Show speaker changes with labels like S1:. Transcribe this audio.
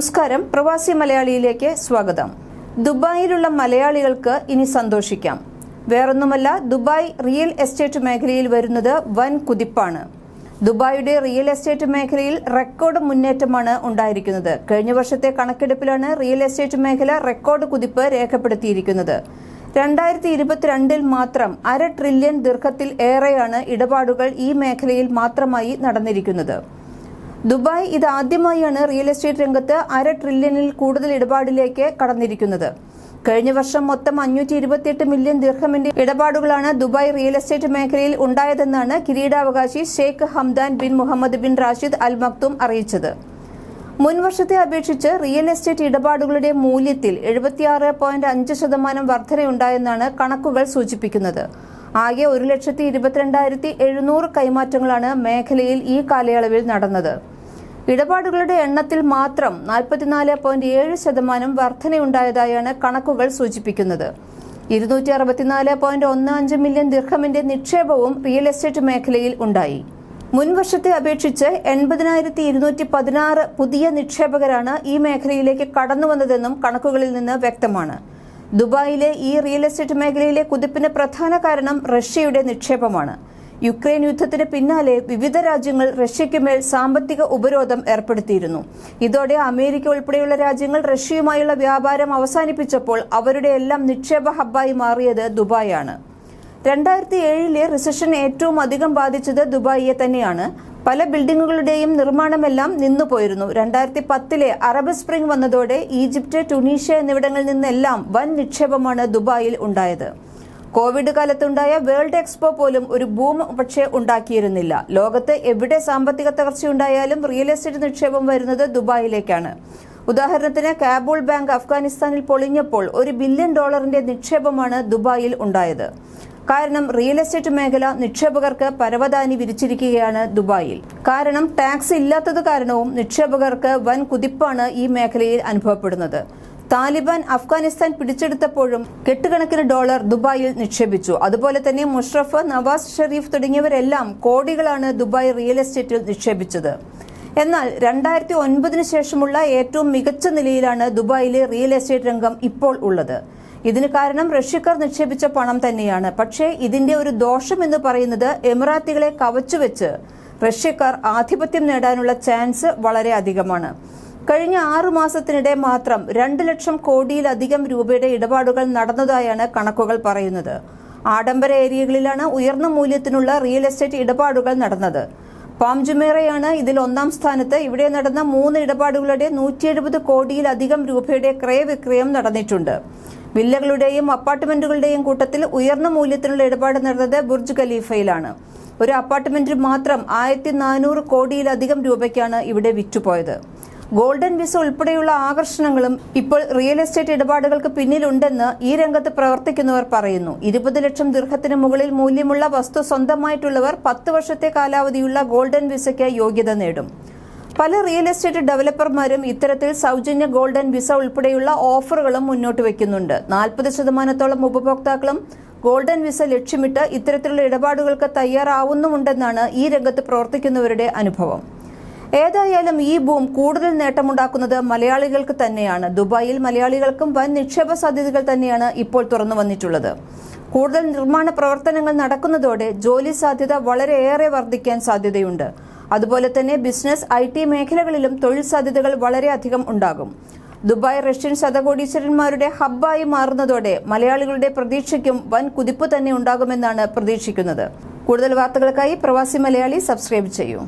S1: നമസ്കാരം. പ്രവാസി മലയാളിയിലേക്ക് സ്വാഗതം. ദുബായിലുള്ള മലയാളികൾക്ക് ഇനി സന്തോഷിക്കാം. വേറൊന്നുമല്ല ദുബായ് റിയൽ എസ്റ്റേറ്റ് മേഖലയിൽ വരുന്നത് വൻ കുതിപ്പാണ്. ദുബായിയുടെ റിയൽ എസ്റ്റേറ്റ് മേഖലയിൽ റെക്കോർഡ് മുന്നേറ്റമാണ് ഉണ്ടായിരിക്കുന്നത്. കഴിഞ്ഞ വർഷത്തെ കണക്കെടുപ്പിലാണ് റിയൽ എസ്റ്റേറ്റ് മേഖല റെക്കോർഡ് കുതിപ്പ് രേഖപ്പെടുത്തിയിരിക്കുന്നത്. രണ്ടായിരത്തി ഇരുപത്തിരണ്ടിൽ മാത്രം അര ട്രില്യൺ ദീർഘത്തിൽ ഏറെയാണ് ഇടപാടുകൾ ഈ മേഖലയിൽ മാത്രമായി നടന്നിരിക്കുന്നത്. ദുബായ് ഇത് ആദ്യമായാണ് റിയൽ എസ്റ്റേറ്റ് രംഗത്ത് അര ട്രില്യണിൽ കൂടുതൽ ഇടപാടിലേക്ക് കടന്നിരിക്കുന്നത്. കഴിഞ്ഞ വർഷം മൊത്തം അഞ്ഞൂറ്റി ഇരുപത്തിയെട്ട് മില്യൺ ദീർഘമിന്റെ ഇടപാടുകളാണ് ദുബായ് റിയൽ എസ്റ്റേറ്റ് മേഖലയിൽ ഉണ്ടായതെന്നാണ് കിരീടാവകാശി Sheikh Hamdan bin Mohammed bin Rashid Al Maktoum അറിയിച്ചത്. മുൻവർഷത്തെ അപേക്ഷിച്ച് റിയൽ എസ്റ്റേറ്റ് ഇടപാടുകളുടെ മൂല്യത്തിൽ എഴുപത്തിയാറ് പോയിന്റ് അഞ്ച് ശതമാനം വർധനയുണ്ടായെന്നാണ് കണക്കുകൾ സൂചിപ്പിക്കുന്നത്. ആകെ ഒരു ലക്ഷത്തി ഇരുപത്തിരണ്ടായിരത്തി എഴുന്നൂറ് കൈമാറ്റങ്ങളാണ് മേഖലയിൽ ഈ കാലയളവിൽ നടന്നത്. ഇടപാടുകളുടെ എണ്ണത്തിൽ മാത്രം നാൽപ്പത്തിനാല് പോയിന്റ് ഏഴ് ശതമാനം വർധനയുണ്ടായതായാണ് കണക്കുകൾ സൂചിപ്പിക്കുന്നത്. ഇരുന്നൂറ്റി അറുപത്തിനാല് പോയിന്റ് ഒന്ന് അഞ്ച് മില്യൺ ദീർഘമിന്റെ നിക്ഷേപവും റിയൽ എസ്റ്റേറ്റ് മേഖലയിൽ ഉണ്ടായി. മുൻവർഷത്തെ അപേക്ഷിച്ച് എൺപതിനായിരത്തി ഇരുന്നൂറ്റി പതിനാറ് പുതിയ നിക്ഷേപകരാണ് ഈ മേഖലയിലേക്ക് കടന്നുവന്നതെന്നും കണക്കുകളിൽ നിന്ന് വ്യക്തമാണ്. ദുബായിലെ ഈ റിയൽ എസ്റ്റേറ്റ് മേഖലയിലെ കുതിപ്പിന് പ്രധാന കാരണം റഷ്യയുടെ നിക്ഷേപമാണ്. യുക്രൈൻ യുദ്ധത്തിന് പിന്നാലെ വിവിധ രാജ്യങ്ങൾ റഷ്യയ്ക്ക് മേൽ സാമ്പത്തിക ഉപരോധം ഏർപ്പെടുത്തിയിരുന്നു. ഇതോടെ അമേരിക്ക ഉൾപ്പെടെയുള്ള രാജ്യങ്ങൾ റഷ്യയുമായുള്ള വ്യാപാരം അവസാനിപ്പിച്ചപ്പോൾ അവരുടെ എല്ലാം നിക്ഷേപ ഹബ്ബായി മാറിയത് ദുബായാണ്. രണ്ടായിരത്തി ഏഴിലെ റിസഷൻ ഏറ്റവും അധികം ബാധിച്ചത് ദുബായിയെ തന്നെയാണ്. പല ബിൽഡിങ്ങുകളുടെയും നിർമ്മാണമെല്ലാം നിന്നുപോയിരുന്നു രണ്ടായിരത്തി പത്തിലെ അറബ് സ്പ്രിംഗ് വന്നതോടെ ഈജിപ്റ്റ് ടുണീഷ്യ എന്നിവിടങ്ങളിൽ നിന്നെല്ലാം വൻ നിക്ഷേപമാണ് ദുബായിൽ ഉണ്ടായത്. കോവിഡ് കാലത്തുണ്ടായ വേൾഡ് എക്സ്പോ പോലും ഒരു ബൂം പക്ഷേ ഉണ്ടാക്കിയിരുന്നില്ല. ലോകത്ത് എവിടെ സാമ്പത്തിക തകർച്ചയുണ്ടായാലും റിയൽ എസ്റ്റേറ്റ് നിക്ഷേപം വരുന്നത് ദുബായിലേക്കാണ്. ഉദാഹരണത്തിന് കാബൂൾ ബാങ്ക് അഫ്ഗാനിസ്ഥാനിൽ പൊളിഞ്ഞപ്പോൾ ഒരു ബില്യൺ ഡോളറിന്റെ നിക്ഷേപമാണ് ദുബായിൽ ഉണ്ടായത്. കാരണം റിയൽ എസ്റ്റേറ്റ് മേഖല നിക്ഷേപകർക്ക് പരവതാനി വിരിച്ചിരിക്കുകയാണ് ദുബായിൽ. കാരണം ടാക്സ് ഇല്ലാത്തത് കാരണവും നിക്ഷേപകർക്ക് വൻ കുതിപ്പാണ് ഈ മേഖലയിൽ അനുഭവപ്പെടുന്നത്. താലിബാൻ അഫ്ഗാനിസ്ഥാൻ പിടിച്ചെടുത്തപ്പോഴും കെട്ടുകണക്കിന് ഡോളർ ദുബായിൽ നിക്ഷേപിച്ചു. അതുപോലെ തന്നെ മുഷറഫ് നവാസ് ഷെരീഫ് തുടങ്ങിയവരെല്ലാം കോടികളാണ് ദുബായ് റിയൽ എസ്റ്റേറ്റിൽ നിക്ഷേപിച്ചത്. എന്നാൽ രണ്ടായിരത്തി ഒൻപതിനു ശേഷമുള്ള ഏറ്റവും മികച്ച നിലയിലാണ് ദുബായിലെ റിയൽ എസ്റ്റേറ്റ് രംഗം ഇപ്പോൾ ഉള്ളത്. ഇതിന് കാരണം റഷ്യക്കാർ നിക്ഷേപിച്ച പണം തന്നെയാണ്. പക്ഷേ ഇതിന്റെ ഒരു ദോഷം എന്ന് പറയുന്നത് എമിറാത്തികളെ കവച്ചുവെച്ച് റഷ്യക്കാർ ആധിപത്യം നേടാനുള്ള ചാൻസ് വളരെ അധികമാണ്. കഴിഞ്ഞ ആറു മാസത്തിനിടെ മാത്രം രണ്ട് ലക്ഷം കോടിയിലധികം രൂപയുടെ ഇടപാടുകൾ നടന്നതായാണ് കണക്കുകൾ പറയുന്നത്. ആഡംബര ഏരിയകളിലാണ് ഉയർന്ന മൂല്യത്തിനുള്ള റിയൽ എസ്റ്റേറ്റ് ഇടപാടുകൾ നടന്നത്. പാംജുമേറയാണ് ഇതിൽ ഒന്നാം സ്ഥാനത്ത്. ഇവിടെ നടന്ന മൂന്ന് ഇടപാടുകളുടെ നൂറ്റി എഴുപത് കോടിയിലധികം രൂപയുടെ ക്രയവിക്രയം നടന്നിട്ടുണ്ട്. വില്ലകളുടെയും അപ്പാർട്ട്മെന്റുകളുടെയും കൂട്ടത്തിൽ ഉയർന്ന മൂല്യത്തിനുള്ള ഇടപാട് നടന്നത് ബുർജ് ഖലീഫയിലാണ്. ഒരു അപ്പാർട്ട്മെന്റിൽ മാത്രം ആയിരത്തി നാനൂറ് കോടിയിലധികം രൂപയ്ക്കാണ് ഇവിടെ വിറ്റുപോയത്. ഗോൾഡൻ വിസ ഉൾപ്പെടെയുള്ള ആകർഷണങ്ങളും ഇപ്പോൾ റിയൽ എസ്റ്റേറ്റ് ഇടപാടുകൾക്ക് പിന്നിലുണ്ടെന്ന് ഈ രംഗത്ത് പ്രവർത്തിക്കുന്നവർ പറയുന്നു. ഇരുപത് ലക്ഷം ദീർഘത്തിന് മുകളിൽ മൂല്യമുള്ള വസ്തു സ്വന്തമായിട്ടുള്ളവർ പത്ത് വർഷത്തെ കാലാവധിയുള്ള ഗോൾഡൻ വിസയ്ക്ക് യോഗ്യത നേടും. പല റിയൽ എസ്റ്റേറ്റ് ഡെവലപ്പർമാരും ഇത്തരത്തിൽ സൗജന്യ ഗോൾഡൻ വിസ ഉൾപ്പെടെയുള്ള ഓഫറുകളും മുന്നോട്ട് വയ്ക്കുന്നുണ്ട്. നാൽപ്പത് ശതമാനത്തോളം ഉപഭോക്താക്കളും ഗോൾഡൻ വിസ ലക്ഷ്യമിട്ട് ഇത്തരത്തിലുള്ള ഇടപാടുകൾക്ക് തയ്യാറാവുന്നുമുണ്ടെന്നാണ് ഈ രംഗത്ത് പ്രവർത്തിക്കുന്നവരുടെ അനുഭവം. ഏതായാലും ഈ ബൂം കൂടുതൽ നേട്ടമുണ്ടാക്കുന്നത് മലയാളികൾക്ക് തന്നെയാണ്. ദുബായിൽ മലയാളികൾക്കും വൻ നിക്ഷേപ സാധ്യതകൾ തന്നെയാണ് ഇപ്പോൾ തുറന്നു വന്നിട്ടുള്ളത്. കൂടുതൽ നിർമ്മാണ പ്രവർത്തനങ്ങൾ നടക്കുന്നതോടെ ജോലി സാധ്യത വളരെയേറെ വർദ്ധിക്കാൻ സാധ്യതയുണ്ട്. അതുപോലെ തന്നെ ബിസിനസ് ഐ ടി മേഖലകളിലും തൊഴിൽ സാധ്യതകൾ വളരെയധികം ഉണ്ടാകും. ദുബായ് റഷ്യൻ ശതകോടീശ്വരന്മാരുടെ ഹബ്ബായി മാറുന്നതോടെ മലയാളികളുടെ പ്രതീക്ഷയ്ക്കും വൻ കുതിപ്പ് തന്നെ ഉണ്ടാകുമെന്നാണ് പ്രതീക്ഷിക്കുന്നത്. കൂടുതൽ വാർത്തകൾക്കായി പ്രവാസി മലയാളി സബ്സ്ക്രൈബ് ചെയ്യൂ.